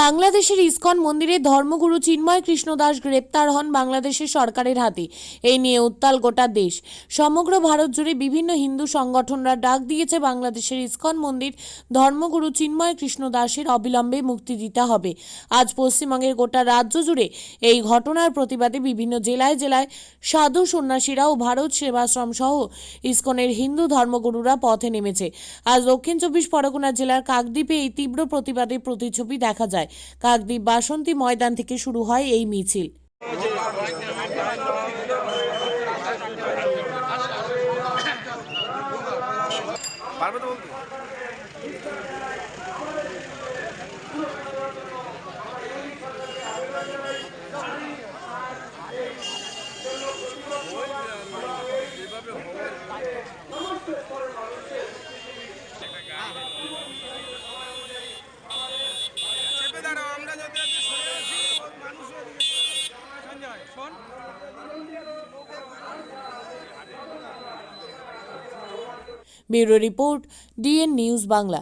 বাংলাদেশের ইসকন মন্দিরে ধর্মগুরু চিন্ময় কৃষ্ণ দাস গ্রেপ্তার হন বাংলাদেশের সরকারের হাতে। এই নিয়ে উত্তাল গোটা দেশ। সমগ্র ভারত জুড়ে বিভিন্ন হিন্দু সংগঠনরা ডাক দিয়েছে বাংলাদেশের ইসকন মন্দির ধর্মগুরু চিন্ময় কৃষ্ণ দাসের অবিলম্বে মুক্তি দিতে হবে। আজ পশ্চিমবঙ্গের গোটা রাজ্য জুড়ে এই ঘটনার প্রতিবাদে বিভিন্ন জেলায় জেলায় সাধু সন্ন্যাসীরা ও ভারত সেবাশ্রম সহ ইসকনের হিন্দু ধর্মগুরুরা পথে নেমেছে। আজ দক্ষিণ চব্বিশ পরগনা জেলার কাকদ্বীপে এই তীব্র প্রতিবাদের প্রতিছবি দেখা যায়। কাকদ্বীপ বাসন্তী ময়দান থেকে শুরু হয় এই মিছিল। পারবে তো শোন bureau report DN news Bangla.